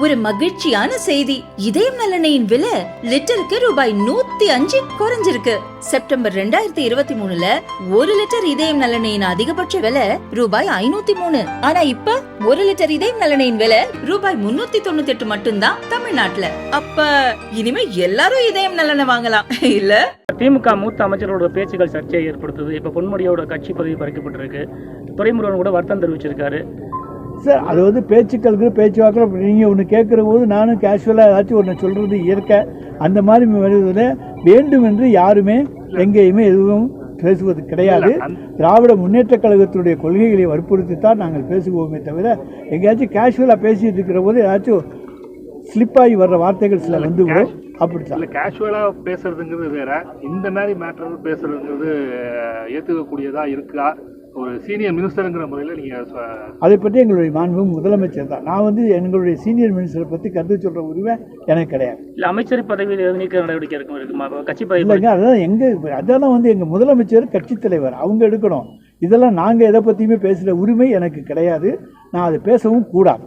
ஒரு மகிழ்ச்சியான செய்தி. இதயம் நலனையின் விலை லிட்டருக்கு ரூபாய் நூத்தி அஞ்சு குறைஞ்சிருக்கு. செப்டம்பர் ரெண்டாயிரத்தி இருபத்தி மூணுல ஒரு லிட்டர் இதயம் நலனையின் அதிகபட்ச விலை ரூபாய் ஐநூத்தி மூணு. ஆனா இப்ப ஒரு லிட்டர் இதயம் நலனையின் விலை ரூபாய் முன்னூத்தி தொண்ணூத்தி எட்டு மட்டும்தான் தமிழ்நாட்டுல. அப்ப இனிமே எல்லாரும் இதயம் நலனை வாங்கலாம். இல்ல? திமுக மூத்த அமைச்சரோட பேச்சுகள் சர்ச்சையை ஏற்படுத்துது. இப்போ பொன்முடியோட கட்சி பதவி பறிக்கப்பட்டிருக்கு. துறைமுருகன் கூட வருத்தம் தெரிவிச்சிருக்காரு. சார் அது வந்து பேச்சுக்களுக்கு பேச்சுவாக்கில். நீங்கள் ஒன்று கேட்குற போது நானும் கேஷுவலாக ஏதாச்சும் ஒன்று சொல்கிறது இயற்கை. அந்த மாதிரி வருவதில் வேண்டும் என்று யாருமே எங்கேயுமே எதுவும் பேசுவது கிடையாது. திராவிட முன்னேற்றக் கழகத்தினுடைய கொள்கைகளை வற்புறுத்தி தான் நாங்கள் பேசுவோமே தவிர எங்கேயாச்சும் கேஷுவலாக பேசிட்டு இருக்கிற போது ஏதாச்சும் ஸ்லிப்பாகி வர்ற வார்த்தைகள் சில வந்து விடும். அப்படித்தான் இல்ல கேஷுவலா பேசுறதுங்கிறது வேற. இந்த மாதிரி மேட்டர் பேசுறதுங்கிறது அஹ், ஏத்துக்கக்கூடியதா இருக்கா? ஒரு சீனியர் மினிஸ்டருங்கிற முறையில நீங்க சொ- அதை பற்றி எங்களுடைய மாண்பு முதலமைச்சர் தான். நான் வந்து எங்களுடைய சீனியர் மினிஸ்டரை பற்றி கருத்து சொல்கிற உரிமை எனக்கு கிடையாது. இல்லை அமைச்சர் பதவி நீக்க நடவடிக்கை இருக்கும்? இருக்குமா கட்சி பதவி இல்லைங்க அதான் எங்க அதெல்லாம் வந்து எங்க முதலமைச்சர் கட்சித் தலைவர் அவங்க எடுக்கணும். இதெல்லாம் நாங்க எதை பத்தியுமே பேசுற உரிமை எனக்கு கிடையாது. நான் அதை பேசவும் கூடாது.